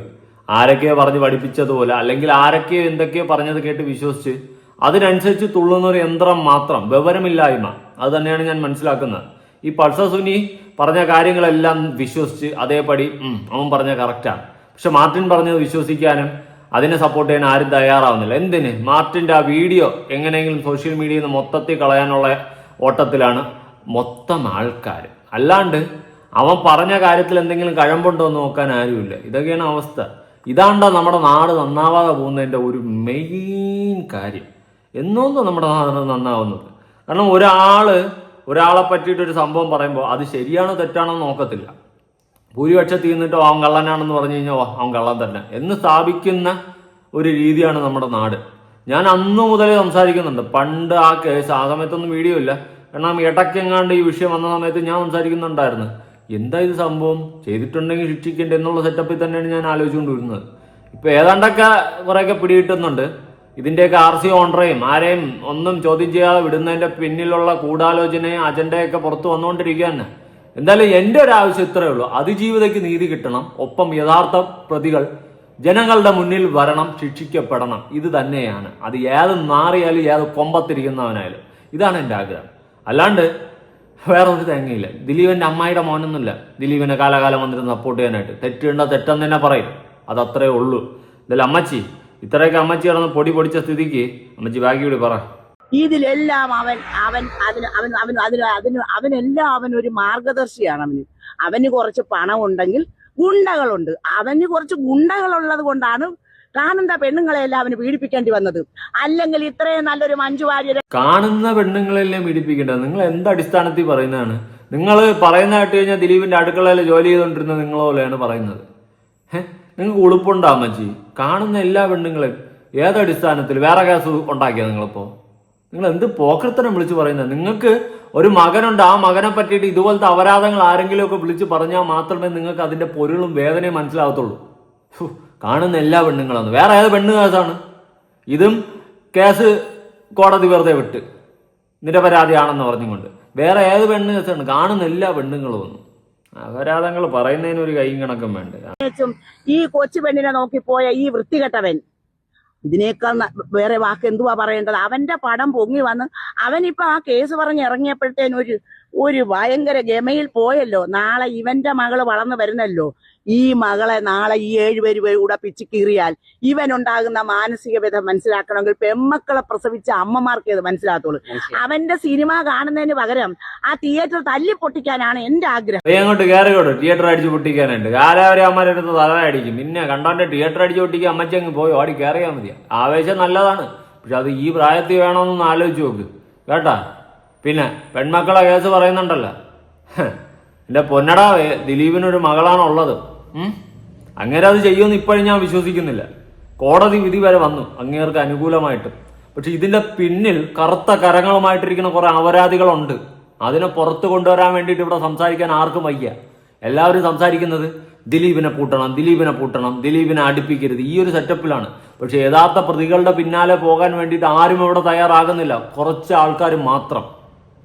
ആരൊക്കെയോ പറഞ്ഞ് പഠിപ്പിച്ചതുപോലെ അല്ലെങ്കിൽ ആരൊക്കെയോ എന്തൊക്കെയോ പറഞ്ഞത് കേട്ട് വിശ്വസിച്ച് അതിനനുസരിച്ച് തുള്ളുന്ന ഒരു യന്ത്രം മാത്രം വിവരമില്ലായ്മ. അത് തന്നെയാണ് ഞാൻ മനസ്സിലാക്കുന്നത്. ഈ പൾസർ സുനി പറഞ്ഞ കാര്യങ്ങളെല്ലാം വിശ്വസിച്ച് അതേപടി അവൻ പറഞ്ഞ കറക്റ്റാണ് പക്ഷെ മാർട്ടിൻ പറഞ്ഞത് വിശ്വസിക്കാനും അതിനെ സപ്പോർട്ട് ചെയ്യാൻ ആരും തയ്യാറാവുന്നില്ല. എന്തിന്? മാർട്ടിന്റെ ആ വീഡിയോ എങ്ങനെയെങ്കിലും സോഷ്യൽ മീഡിയയിൽ നിന്ന് മൊത്തത്തിൽ കളയാനുള്ള ഓട്ടത്തിലാണ് മൊത്തം ആൾക്കാർ അല്ലാണ്ട് അവൻ പറഞ്ഞ കാര്യത്തിൽ എന്തെങ്കിലും കഴമ്പുണ്ടോ എന്ന് നോക്കാൻ ആരുമില്ല. ഇതൊക്കെയാണ് അവസ്ഥ. ഇതാണ്ടോ നമ്മുടെ നാട് നന്നാവാതെ പോകുന്നതിന്റെ ഒരു മെയിൻ കാര്യം. എന്നൊന്നും നമ്മുടെ നാട് നന്നാവുന്നത്? കാരണം ഒരാൾ ഒരാളെ പറ്റിയിട്ടൊരു സംഭവം പറയുമ്പോൾ അത് ശരിയാണോ തെറ്റാണോ നോക്കത്തില്ല. ഭൂരിപക്ഷത്തിൽ നിന്നിട്ടോ അവൻ കള്ളനാണെന്ന് പറഞ്ഞു കഴിഞ്ഞാൽ അവൻ കള്ളൻ തന്നെ. എന്ന് സ്ഥാപിക്കുന്ന ഒരു രീതിയാണ് നമ്മുടെ നാട്. ഞാൻ അന്നു മുതലേ സംസാരിക്കുന്നുണ്ട്. പണ്ട് ആ കേസ് ആ സമയത്തൊന്നും വീഡിയോ ഇല്ല. കാരണം ഇടയ്ക്കെങ്ങാണ്ട് ഈ വിഷയം വന്ന സമയത്ത് ഞാൻ സംസാരിക്കുന്നുണ്ടായിരുന്നു. എന്താ ഇത് സംഭവം? ചെയ്തിട്ടുണ്ടെങ്കിൽ ശിക്ഷിക്കേണ്ട എന്നുള്ള സെറ്റപ്പിൽ തന്നെയാണ് ഞാൻ ആലോചിച്ചുകൊണ്ടിരുന്നത്. ഇപ്പൊ ഏതാണ്ടൊക്കെ കുറെയൊക്കെ പിടികിട്ടുന്നുണ്ട്. ഇതിന്റെയൊക്കെ ആർ സി ഓണറേയും ആരെയും ഒന്നും ചോദ്യം ചെയ്യാതെ വിടുന്നതിന്റെ പിന്നിലുള്ള ഗൂഢാലോചനയും അജണ്ടയൊക്കെ പുറത്തു വന്നുകൊണ്ടിരിക്കുക തന്നെ എന്തായാലും എന്റെ ഒരു ആവശ്യം ഇത്രയേ ഉള്ളൂ. അതിജീവിതയ്ക്ക് നീതി കിട്ടണം. ഒപ്പം യഥാർത്ഥ പ്രതികൾ ജനങ്ങളുടെ മുന്നിൽ വരണം ശിക്ഷിക്കപ്പെടണം. ഇത് തന്നെയാണ്. അത് ഏത് നാറിയാലും ഏത് കൊമ്പത്തിരിക്കുന്നവനായാലും. ഇതാണ് എന്റെ ആഗ്രഹം. അല്ലാണ്ട് വേറെ ഒരു തേങ്ങയില്ല ദിലീപന്റെ അമ്മായിയുടെ മോനൊന്നുമില്ല. ദിലീപിനെ കാലകാലം വന്നിട്ട് സപ്പോർട്ട് ചെയ്യാനായിട്ട്. തെറ്റുണ്ട തെറ്റെന്ന് തന്നെ പറയും. അത് ഉള്ളൂ. ഇതല്ല അമ്മച്ചി ഇത്രയൊക്കെ അമ്മച്ചി കിടന്ന് പൊടി പൊടിച്ച സ്ഥിതിക്ക് അമ്മച്ചി ബാക്കി കൂടി പറ. ഇതിലെല്ലാം അവൻ അവൻ അതിന് അവൻ അവൻ അതിന് അതിന് അവനെല്ലാം അവൻ ഒരു മാർഗദർശിയാണ് അവന്. അവന് കുറച്ച് പണം ഉണ്ടെങ്കിൽ ഗുണ്ടകളുണ്ട്. അവന് കുറച്ച് ഗുണ്ടകളുള്ളത് കൊണ്ടാണ് കാണുന്ന പെണ്ണുങ്ങളെല്ലാം അവന് പീഡിപ്പിക്കേണ്ടി വന്നത്. അല്ലെങ്കിൽ ഇത്രയും നല്ലൊരു മഞ്ജു വാര്യരെ കാണുന്ന പെണ്ണുങ്ങളെല്ലാം പീഡിപ്പിക്കേണ്ടത് നിങ്ങൾ എന്ത് അടിസ്ഥാനത്തിൽ പറയുന്നതാണ്? നിങ്ങൾ പറയുന്ന കേട്ട് കഴിഞ്ഞാൽ ദിലീപിന്റെ അടുക്കളയിൽ ജോലി ചെയ്തുകൊണ്ടിരുന്ന നിങ്ങൾ പോലെയാണ് പറയുന്നത്. നിങ്ങൾക്ക് ഉളുപ്പുണ്ടാ അമ്മച്ചി? കാണുന്ന എല്ലാ പെണ്ണുങ്ങളെയും ഏതടിസ്ഥാനത്തിൽ വേറെ കേസ് ഉണ്ടാക്കിയത് നിങ്ങളിപ്പോ? നിങ്ങൾ എന്ത് പോക്കർത്തനം വിളിച്ചു പറയുന്നത് നിങ്ങൾക്ക് ഒരു മകനുണ്ട് ആ മകനെ പറ്റിയിട്ട് ഇതുപോലത്തെ അപരാധങ്ങൾ ആരെങ്കിലും ഒക്കെ വിളിച്ച് പറഞ്ഞാൽ മാത്രമേ നിങ്ങൾക്ക് അതിന്റെ പൊരുളും വേദനയും മനസ്സിലാകത്തുള്ളൂ കാണുന്ന എല്ലാ പെണ്ണുങ്ങളാണ്. വേറെ ഏത് പെണ്ണ് കേസാണ്? ഇതും കേസ് കോടതി വെറുതെ വിട്ട് നിരപരാധിയാണെന്ന് പറഞ്ഞുകൊണ്ട്. വേറെ ഏത് പെണ്ണ് കേസാണ്? കാണുന്ന എല്ലാ പെണ്ണുങ്ങളും ഒന്നും. അപരാധങ്ങൾ പറയുന്നതിന് ഒരു കൈയും കണക്കും വേണ്ട. ഈ കൊച്ചു പെണ്ണിനെ നോക്കി പോയ ഈ വൃത്തികെട്ടവൻ ഇതിനേക്കാൾ വേറെ വാക്ക് എന്തുവാ പറയേണ്ടത്? അവന്റെ പടം പൊങ്ങി വന്ന് അവനിപ്പോ ആ കേസ് പറഞ്ഞ് ഇറങ്ങിയപ്പോഴത്തേനും ഒരു ഒരു ഭയങ്കര ഗമയിൽ പോയല്ലോ. നാളെ ഇവന്റെ മകൾ വളർന്നു വരുന്നല്ലോ. ഈ മകളെ നാളെ ഈ ഏഴുപേര് കൂടെ പിച്ചു കീറിയാൽ ഇവനുണ്ടാകുന്ന മാനസിക വ്യത മനസ്സിലാക്കണമെങ്കിൽ പെമ്മക്കളെ പ്രസവിച്ച അമ്മമാർക്ക് ഇത് മനസ്സിലാകത്തുള്ളൂ. അവന്റെ സിനിമ കാണുന്നതിന് പകരം ആ തിയേറ്റർ തല്ലി പൊട്ടിക്കാനാണ് എന്റെ ആഗ്രഹം. അങ്ങോട്ട് തിയേറ്റർ അടിച്ച് പൊട്ടിക്കാനുണ്ട്. കാലാവരെ അമ്മരെടുത്ത് തല അടിക്കും. പിന്നെ കണ്ടോണ്ട് തിയേറ്റർ അടിച്ച് പൊട്ടിക്കാൻ അമ്മച്ചങ്ങ് പോയി. ഓടി കയറിയാൽ മതി. ആവേശം നല്ലതാണ്. പക്ഷെ അത് ഈ പ്രായത്തിൽ വേണമെന്നൊന്ന് ആലോചിച്ച് നോക്ക്. കേട്ടാ? പിന്നെ പെൺമക്കളെ കേസ് പറയുന്നുണ്ടല്ലോ. എന്റെ പൊന്നടാവേ ദിലീപിനൊരു മകളാണുള്ളത്? അങ്ങേരെ അത് ചെയ്യുമെന്ന് ഇപ്പോഴും ഞാൻ വിശ്വസിക്കുന്നില്ല. കോടതി വിധി വരെ വന്നു അങ്ങേർക്ക് അനുകൂലമായിട്ട്. പക്ഷെ ഇതിന്റെ പിന്നിൽ കറുത്ത കരങ്ങളുമായിട്ടിരിക്കുന്ന കുറെ അപരാധികളുണ്ട് അതിനെ പുറത്തു കൊണ്ടുവരാൻ വേണ്ടിയിട്ട് ഇവിടെ സംസാരിക്കാൻ ആർക്കും വയ്യ. എല്ലാവരും സംസാരിക്കുന്നത് ദിലീപിനെ പൂട്ടണം ദിലീപിനെ പൂട്ടണം ദിലീപിനെ അടുപ്പിക്കരുത്. ഈ ഒരു സെറ്റപ്പിലാണ് പക്ഷെ യഥാർത്ഥ പ്രതികളുടെ പിന്നാലെ പോകാൻ വേണ്ടിയിട്ട് ആരും ഇവിടെ തയ്യാറാകുന്നില്ല. കുറച്ച് ആൾക്കാർ മാത്രം.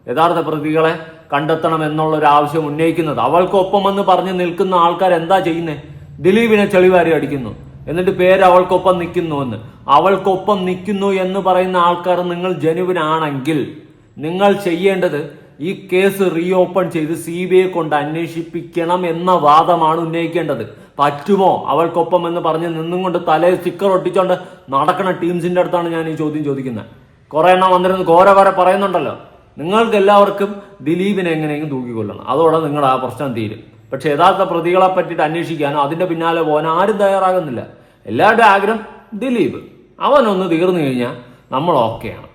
യഥാർത്ഥ പ്രതികളെ കണ്ടെത്തണം എന്നുള്ള ഒരു ആവശ്യം ഉന്നയിക്കുന്നത്. അവൾക്കൊപ്പമെന്ന് പറഞ്ഞ് നിൽക്കുന്ന ആൾക്കാർ എന്താ ചെയ്യുന്നത് ദിലീപിനെ ചെളിവാരി അടിക്കുന്നു. എന്നിട്ട് പേര് അവൾക്കൊപ്പം നിൽക്കുന്നു എന്ന്. അവൾക്കൊപ്പം നിൽക്കുന്നു എന്ന് പറയുന്ന ആൾക്കാർ നിങ്ങൾ ജനുവിനാണെങ്കിൽ നിങ്ങൾ ചെയ്യേണ്ടത് ഈ കേസ് റീഓപ്പൺ ചെയ്ത് സി ബി ഐ കൊണ്ട് അന്വേഷിപ്പിക്കണം എന്ന വാദമാണ് ഉന്നയിക്കേണ്ടത്. പറ്റുമോ? അവൾക്കൊപ്പം എന്ന് പറഞ്ഞ് നിന്നും കൊണ്ട് തലയിൽ സ്റ്റിക്കർ ഒട്ടിച്ചോണ്ട് നടക്കുന്ന ടീംസിന്റെ അടുത്താണ് ഞാൻ ഈ ചോദ്യം ചോദിക്കുന്നത്. കുറെ എണ്ണം വന്നിരുന്ന്. ഘോര ഘോര പറയുന്നുണ്ടല്ലോ. നിങ്ങൾക്ക് എല്ലാവർക്കും ദിലീപിനെ എങ്ങനെയെങ്കിലും തൂക്കിക്കൊല്ലണം. അതോടെ നിങ്ങളുടെ ആ പ്രശ്നം തീരും. പക്ഷെ യഥാർത്ഥ പ്രതികളെ പറ്റിയിട്ട് അന്വേഷിക്കാനോ അതിന്റെ പിന്നാലെ പോകാൻ ആരും തയ്യാറാകുന്നില്ല. എല്ലാവരുടെയും ആഗ്രഹം ദിലീപ്. അവനൊന്ന് തീർന്നു കഴിഞ്ഞാൽ നമ്മൾ ഓക്കെയാണ്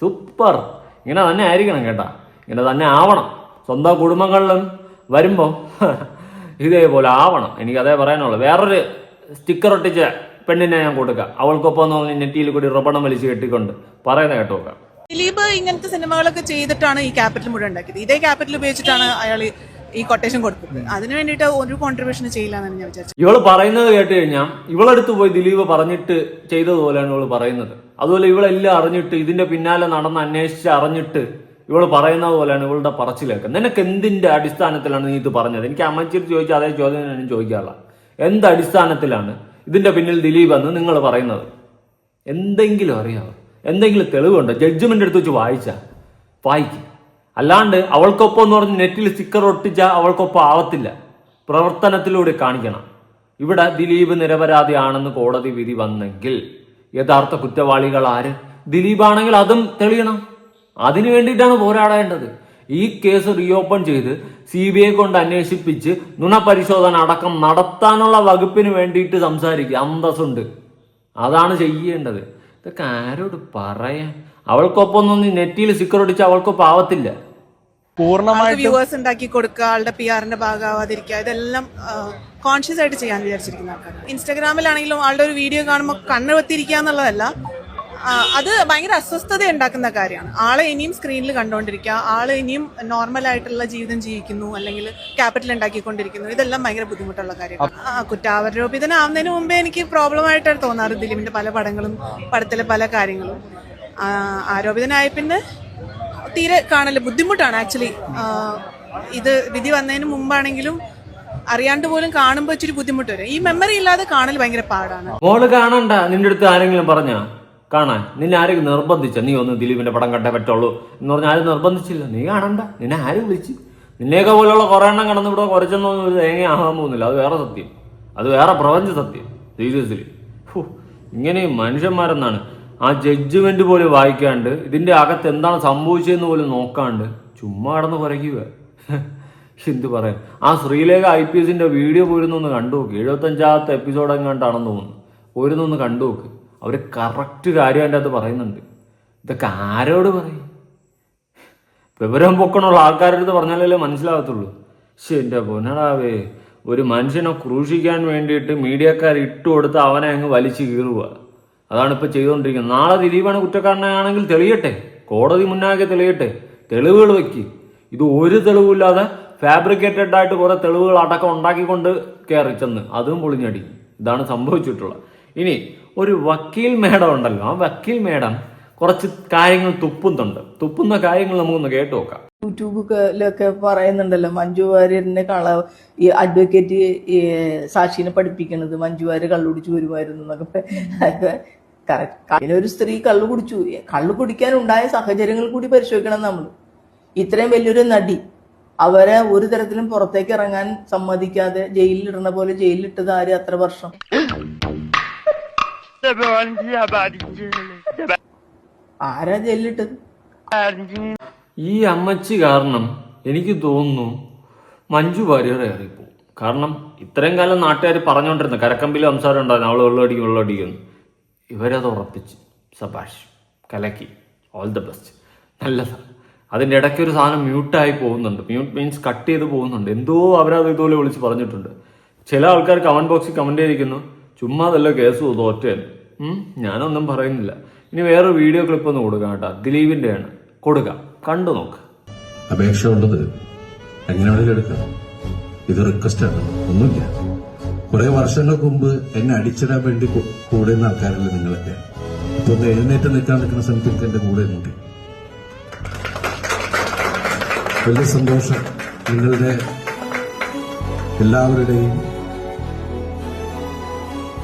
സൂപ്പർ ഇങ്ങനെ തന്നെ ആയിരിക്കണം കേട്ടാ. ഇങ്ങനെ തന്നെ ആവണം. സ്വന്തം കുടുംബങ്ങളിലും വരുമ്പോൾ *laughs* ഇതേപോലെ ആവണം. എനിക്ക് അതേ പറയാനുള്ളൂ. വേറൊരു സ്റ്റിക്കർ ഒട്ടിച്ച പെണ്ണിനെ ഞാൻ കൊടുക്കാം. അവൾക്കൊപ്പം എന്ന് പറഞ്ഞ് നെറ്റിയിൽ കൂടി റബണം വലിച്ച് കെട്ടിക്കൊണ്ട് പറയുന്ന കേട്ടോ നോക്കാം ദിലീപ് ഇങ്ങനത്തെ സിനിമകളൊക്കെ ചെയ്തിട്ടാണ് ഈ ക്യാപിറ്റൽ മുഴുവൻ ഉണ്ടാക്കിയത്. ഇതേ ക്യാപിറ്റൽ ഉപയോഗിച്ചിട്ടാണ് അയാൾ ഈ കൊട്ടേഷൻ കൊടുത്തത് അതിന് വേണ്ടിട്ട് ഒരു കോൺട്രിബ്യൂഷൻ ചെയ്യില്ല എന്നാണ് ഞാൻ വിചാരിച്ചത്. ഇവൾ പറയുന്നത് കേട്ട് കഴിഞ്ഞാൽ ഇവളടുത്ത് പോയി ദിലീപ് പറഞ്ഞിട്ട് ചെയ്തതുപോലെയാണ് ഇവൾ പറയുന്നത്. അതുപോലെ ഇവളെല്ലാം അറിഞ്ഞിട്ട് ഇതിന്റെ പിന്നാലെ നടന്ന് അന്വേഷിച്ച് അറിഞ്ഞിട്ട് ഇവൾ പറയുന്നത് പോലെയാണ് ഇവളുടെ പറച്ചിലേക്ക്. നിനക്ക് എന്തിന്റെ അടിസ്ഥാനത്തിലാണ് നീ ഇത് പറഞ്ഞത്? എനിക്ക് അമ്മച്ചിട്ട് ചോദിച്ച അതേ ചോദ്യം ഞാൻ ചോദിക്കാറില്ല. എന്ത് അടിസ്ഥാനത്തിലാണ് ഇതിന്റെ പിന്നിൽ ദിലീപ് എന്ന് നിങ്ങൾ പറയുന്നത്? എന്തെങ്കിലും അറിയാമോ എന്തെങ്കിലും തെളിവുണ്ടോ? ജഡ്ജ്മെന്റ് എടുത്ത് വെച്ച് വായിച്ച? വായിക്കും. അല്ലാണ്ട് അവൾക്കൊപ്പം എന്ന് പറഞ്ഞ് നെറ്റിൽ സ്റ്റിക്കർ ഒട്ടിച്ച അവൾക്കൊപ്പം ആവത്തില്ല. പ്രവർത്തനത്തിലൂടെ കാണിക്കണം. ഇവിടെ ദിലീപ് നിരപരാധിയാണെന്ന് കോടതി വിധി വന്നെങ്കിൽ യഥാർത്ഥ കുറ്റവാളികൾ ആര്? ദിലീപാണെങ്കിൽ അതും തെളിയണം. അതിനു വേണ്ടിയിട്ടാണ് പോരാടേണ്ടത്. ഈ കേസ് റീഓപ്പൺ ചെയ്ത് സി ബി ഐ കൊണ്ട് അന്വേഷിപ്പിച്ച് നുണപരിശോധന അടക്കം നടത്താനുള്ള വകുപ്പിന് വേണ്ടിയിട്ട് സംസാരിക്കുക അന്തസ്സുണ്ട്. അതാണ് ചെയ്യേണ്ടത്. ഇതൊക്കെ ആരോട് പറയാൻ അവൾക്കൊപ്പം ഒന്നും നെറ്റിയിൽ സ്റ്റിക്കർ ഒടിച്ച് അവൾക്കൊപ്പം ആവത്തില്ല വ്യൂവേഴ്സ് ഉണ്ടാക്കി കൊടുക്കുക ആളുടെ പി ആറിന്റെ ഭാഗമാവാതിരിക്കുക ഇതെല്ലാം കോൺഷ്യസ് ആയിട്ട് ചെയ്യാൻ വിചാരിച്ചിരിക്കുന്ന ആൾക്കാർ ഇൻസ്റ്റാഗ്രാമിലാണെങ്കിലും ആളുടെ ഒരു വീഡിയോ കാണുമ്പോൾ കണ്ണ് വെത്തിരിക്കുക എന്നുള്ളതല്ല അത് ഭയങ്കര അസ്വസ്ഥത ഉണ്ടാക്കുന്ന കാര്യമാണ്. ആളെ ഇനിയും സ്ക്രീനിൽ കണ്ടുകൊണ്ടിരിക്കുക ആളെ ഇനിയും നോർമൽ ആയിട്ടുള്ള ജീവിതം ജീവിക്കുന്നു അല്ലെങ്കിൽ ക്യാപിറ്റൽ ഉണ്ടാക്കിക്കൊണ്ടിരിക്കുന്നു. ഇതെല്ലാം ഭയങ്കര ബുദ്ധിമുട്ടുള്ള കാര്യമാണ്. കുറ്റാവരോപിതനാവുന്നതിന് മുമ്പേ എനിക്ക് പ്രോബ്ലം ആയിട്ടാണ് തോന്നാറ് ദിലീപിന്റെ പല പടങ്ങളും പടത്തിലെ പല കാര്യങ്ങളും. ആരോപിതനായ പിന്നെ തീരെ കാണൽ ബുദ്ധിമുട്ടാണ്. ആക്ച്വലി ഇത് വിധി വന്നതിന് മുമ്പാണെങ്കിലും അറിയാണ്ട് പോലും കാണുമ്പോൾ ഇച്ചിരി ബുദ്ധിമുട്ട് വരും. ഈ മെമ്മറി ഇല്ലാതെ കാണൽ ഭയങ്കര പാടാണ്. മോൾ കാണണ്ട നിന്റെ അടുത്ത് ആരെങ്കിലും പറഞ്ഞ? കാണാൻ. നിന്നെ ആരും നിർബന്ധിച്ച? നീ ഒന്ന് ദിലീപിന്റെ പടം കണ്ടേ പറ്റുള്ളൂ. എന്ന് പറഞ്ഞാൽ ആരും നിർബന്ധിച്ചില്ല. നീ കാണണ്ട. നിന്നെ ആരും വിളിച്ചു. നിന്നെയൊക്കെ പോലുള്ള കുറെ എണ്ണം കടന്ന് ഇവിടെ കുറച്ചൊന്നും തേങ്ങ ആകാൻ പോകുന്നില്ല. അത് വേറെ സത്യം. അത് വേറെ പ്രപഞ്ച സത്യം. സീരിയസ്ലി. ഇങ്ങനെ മനുഷ്യന്മാരെന്നാണ്. ആ ജഡ്ജ്മെന്റ് പോലും വായിക്കാണ്ട് ഇതിന്റെ അകത്ത് എന്താണ് സംഭവിച്ചതെന്ന് പോലും നോക്കാണ്ട് ചുമ്മാ കടന്ന് കുറയ്ക്കുക എന്ത് പറയാം ആ ശ്രീലേഖ ഐ പി എസിന്റെ വീഡിയോ പോയിരുന്നൊന്ന് കണ്ടു നോക്ക്. എഴുപത്തഞ്ചാമത്തെ എപ്പിസോഡ് എങ്ങാണ്ടാണെന്ന് തോന്നുന്നു. പോയിരുന്നൊന്ന് കണ്ടു നോക്ക്. അവർ കറക്റ്റ് കാര്യം എന്റെ അത് പറയുന്നുണ്ട്. ഇതൊക്കെ ആരോട് പറയും? വിവരം പൊക്കണുള്ള ആൾക്കാരുടെ പറഞ്ഞാലല്ലേ മനസ്സിലാകത്തുള്ളൂ. പക്ഷെ എന്റെ പൊന്നടാവേ ഒരു മനുഷ്യനെ ക്രൂശിക്കാൻ വേണ്ടിയിട്ട് മീഡിയക്കാർ ഇട്ട് കൊടുത്ത് അവനെ അങ്ങ് വലിച്ചു കീറുക. അതാണ് ഇപ്പോൾ ചെയ്തുകൊണ്ടിരിക്കുന്നത്. നാളെ ദിലീപാണ് കുറ്റക്കാരനാണെങ്കിൽ തെളിയട്ടെ. കോടതി മുന്നാകെ തെളിയട്ടെ. തെളിവുകൾ വയ്ക്ക് ഇത് ഒരു തെളിവില്ലാതെ ഫാബ്രിക്കേറ്റഡ് ആയിട്ട് കുറേ തെളിവുകൾ അടക്കം ഉണ്ടാക്കിക്കൊണ്ട് കയറി ചെന്ന്. അതും പൊളിഞ്ഞടി. ഇതാണ് സംഭവിച്ചിട്ടുള്ളത്. ഇനി ഒരു വക്കീൽ മേഡം ഉണ്ടല്ലോ. ആ വക്കീൽ മേഡം കുറച്ച് കാര്യങ്ങൾ തുപ്പുന്നുണ്ട്. തുപ്പുന്ന കാര്യങ്ങൾ നമുക്കൊന്ന് കേട്ടു നോക്കാം. യൂട്യൂബിലൊക്കെ പറയുന്നുണ്ടല്ലോ മഞ്ജു വാര്യറിനെ കള ഈ അഡ്വക്കേറ്റ് സാക്ഷിനെ പഠിപ്പിക്കണത് മഞ്ജു വാര്യർ കള്ളുടിച്ചു വരുമായിരുന്നു എന്നൊക്കെ ഒരു സ്ത്രീ കള്ളു കുടിച്ചു. കള്ളു കുടിക്കാൻ ഉണ്ടായ സാഹചര്യങ്ങൾ കൂടി പരിശോധിക്കണം നമ്മൾ. ഇത്രയും വലിയൊരു നടി അവരെ ഒരു തരത്തിലും പുറത്തേക്ക് ഇറങ്ങാൻ സമ്മതിക്കാതെ ജയിലിൽ ഇടണ പോലെ ജയിലിലിട്ടത് ആര് അത്ര വർഷം? ആരാ ജയിലിലിട്ടത്? ഈ അമ്മച്ചി കാരണം എനിക്ക് തോന്നുന്നു മഞ്ജു വാര്യർ ഏറിപ്പോവും. കാരണം ഇത്രയും കാലം നാട്ടുകാർ പറഞ്ഞുകൊണ്ടിരുന്ന കരക്കമ്പിൽ സംസാരം ഉണ്ടായിരുന്നു. അവൾ വെള്ളമടിക്കും വെള്ളമടിക്കുന്നു ഇവരത് ഉറപ്പിച്ച് സബാഷ് കലക്കി ഓൾ ദ ബെസ്റ്റ് നല്ലതാണ് അതിന്റെ ഇടയ്ക്ക് ഒരു സാധനം മ്യൂട്ടായി പോകുന്നുണ്ട്. മ്യൂട്ട് മീൻസ് കട്ട് ചെയ്ത് പോകുന്നുണ്ട്. എന്തോ അവരത് ഇതുപോലെ വിളിച്ച് പറഞ്ഞിട്ടുണ്ട്. ചില ആൾക്കാർ കമന്റ് ബോക്സിൽ കമന്റ് ചെയ്തിരിക്കുന്നു. ചുമ്മാ അതല്ല കേസ് തോറ്റേന്ന് ഉം, ഞാനൊന്നും പറയുന്നില്ല. ഇനി വേറെ വീഡിയോ ക്ലിപ്പ് ഒന്ന് കൊടുക്കാം കേട്ടോ. ദിലീപിന്റെ ആണ് കൊടുക്കാം. കണ്ടു നോക്ക്. അപേക്ഷ ഉള്ളത് എങ്ങനെ വേണമെങ്കിലും എടുക്കാം. ഇത് റിക്വസ്റ്റ് ആണ്. ഒന്നുമില്ല. കുറെ വർഷങ്ങൾക്ക് മുമ്പ് എന്നെ അടിച്ചിടാൻ വേണ്ടി കൂടെ നിന്ന ആൾക്കാരല്ലേ നിങ്ങളൊക്കെ. ഇപ്പൊ ഒന്ന് എഴുന്നേറ്റ് നിൽക്കാൻ നിൽക്കുന്ന സമയത്ത് എന്റെ കൂടെ നിന്നുണ്ട് വലിയ സന്തോഷം നിങ്ങളുടെ എല്ലാവരുടെയും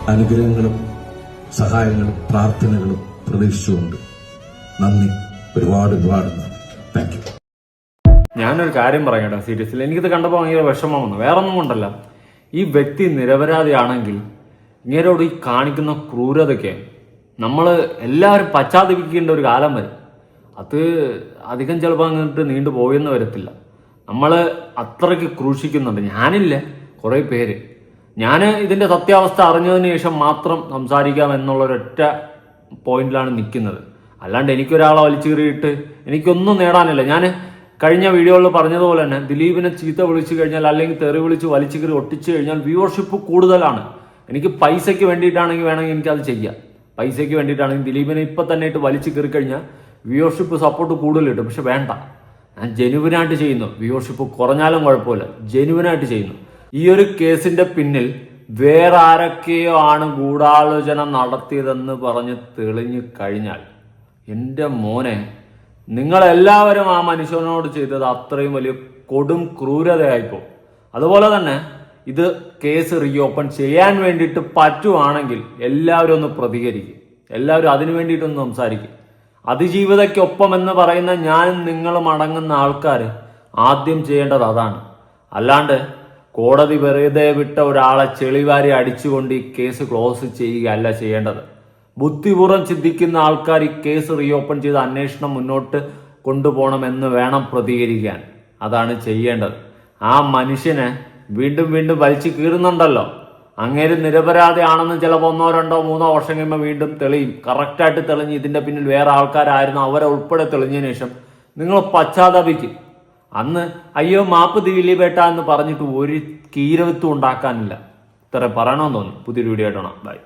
അനുഗ്രഹങ്ങളും സഹായങ്ങളും പ്രാർത്ഥനകളും പ്രതീക്ഷിച്ചുകൊണ്ട് നന്ദി. ഒരുപാട് ഒരുപാട് നന്ദി. താങ്ക് യു ഞാനൊരു കാര്യം പറയട്ടെ സീരിയസ്ലി എനിക്കിത് കണ്ടപ്പോൾ ഭയങ്കര വിഷമം വന്നു വേറെ ഒന്നും കൊണ്ടല്ല. ഈ വ്യക്തി നിരപരാധിയാണെങ്കിൽ ഇങ്ങനോട് ഈ കാണിക്കുന്ന ക്രൂരതയ്ക്ക് നമ്മൾ എല്ലാവരും പശ്ചാത്തപിക്കേണ്ട ഒരു കാലം വരും. അത് അധികം ചിലപ്പോൾ അങ്ങോട്ട് നീണ്ടു പോയെന്ന് വരത്തില്ല. നമ്മൾ അത്രയ്ക്ക് ക്രൂശിക്കുന്നുണ്ട്. ഞാനില്ല. കുറേ പേര്. ഞാൻ ഇതിന്റെ സത്യാവസ്ഥ അറിഞ്ഞതിന് ശേഷം മാത്രം സംസാരിക്കാം എന്നുള്ള ഒരൊറ്റ പോയിന്റിലാണ് നിൽക്കുന്നത്. അല്ലാണ്ട് എനിക്കൊരാളെ വലിച്ചു കീറിയിട്ട് എനിക്കൊന്നും നേടാനില്ല. ഞാൻ കഴിഞ്ഞ വീഡിയോയിൽ പറഞ്ഞതുപോലെ തന്നെ ദിലീപിനെ ചീത്ത വിളിച്ചു കഴിഞ്ഞാൽ അല്ലെങ്കിൽ തെറി വിളിച്ച് വലിച്ചു കീറി ഒട്ടിച്ചു കഴിഞ്ഞാൽ വ്യൂവർഷിപ്പ് കൂടുതലാണ്. എനിക്ക് പൈസയ്ക്ക് വേണ്ടിയിട്ടാണെങ്കിൽ വേണമെങ്കിൽ എനിക്കത് ചെയ്യാം. പൈസയ്ക്ക് വേണ്ടിയിട്ടാണെങ്കിൽ ദിലീപിനെ ഇപ്പം തന്നെ ഇട്ട് വലിച്ചു കീറി കഴിഞ്ഞാൽ വ്യൂവർഷിപ്പ് സപ്പോർട്ട് കൂടുതൽ കിട്ടും പക്ഷെ വേണ്ട. ഞാൻ ജെനുവിനായിട്ട് ചെയ്യുന്നു. വ്യൂവർഷിപ്പ് കുറഞ്ഞാലും കുഴപ്പമില്ല. ജെനുവിനായിട്ട് ചെയ്യുന്നു. ഈ ഒരു കേസിന്റെ പിന്നിൽ വേറെ ആരൊക്കെയോ ആണ് ഗൂഢാലോചന നടത്തിയതെന്ന് പറഞ്ഞ് തെളിഞ്ഞു കഴിഞ്ഞാൽ എന്റെ മോനെ നിങ്ങളെല്ലാവരും ആ മനുഷ്യനോട് ചെയ്തത് അത്രയും വലിയ കൊടും ക്രൂരതയായിപ്പോ അതുപോലെ തന്നെ ഇത് കേസ് റീഓപ്പൺ ചെയ്യാൻ വേണ്ടിയിട്ട് പറ്റുവാണെങ്കിൽ എല്ലാവരും ഒന്ന് പ്രതികരിക്കും. എല്ലാവരും അതിനു വേണ്ടിയിട്ടൊന്ന് സംസാരിക്കും. അതിജീവിതയ്ക്കൊപ്പം എന്ന് പറയുന്ന ഞാൻ നിങ്ങളും അടങ്ങുന്ന ആൾക്കാർ ആദ്യം ചെയ്യേണ്ടത് അതാണ്. അല്ലാണ്ട് കോടതി വെറുതെ വിട്ട ഒരാളെ ചെളിവാരി അടിച്ചുകൊണ്ട് ഈ കേസ് ക്ലോസ് ചെയ്യുകയല്ല ചെയ്യേണ്ടത്. ബുദ്ധിപൂർവം ചിന്തിക്കുന്ന ആൾക്കാർ ഈ കേസ് റീഓപ്പൺ ചെയ്ത് അന്വേഷണം മുന്നോട്ട് കൊണ്ടുപോകണമെന്ന് വേണം പ്രതികരിക്കാൻ. അതാണ് ചെയ്യേണ്ടത്. ആ മനുഷ്യനെ വീണ്ടും വീണ്ടും വലിച്ചു കീറുന്നുണ്ടല്ലോ. അങ്ങേര് നിരപരാധിയാണെന്ന് ചിലപ്പോൾ ഒന്നോ രണ്ടോ മൂന്നോ വർഷം കഴിയുമ്പോൾ വീണ്ടും തെളിയും. കറക്റ്റായിട്ട് തെളിഞ്ഞ് ഇതിന്റെ പിന്നിൽ വേറെ ആൾക്കാരായിരുന്നു അവരെ ഉൾപ്പെടെ തെളിഞ്ഞതിന് ശേഷം നിങ്ങൾ പശ്ചാത്തപിക്കും. അന്ന് അയ്യോ മാപ്പ് ദിലീപേട്ട എന്ന് പറഞ്ഞിട്ട് ഒരു കീരവത്തും ഉണ്ടാക്കാനില്ല. ഇത്ര പറയണമെന്ന് തോന്നി. പുതിയൊരു വീഡിയോ ആയിട്ടാണ് ബൈ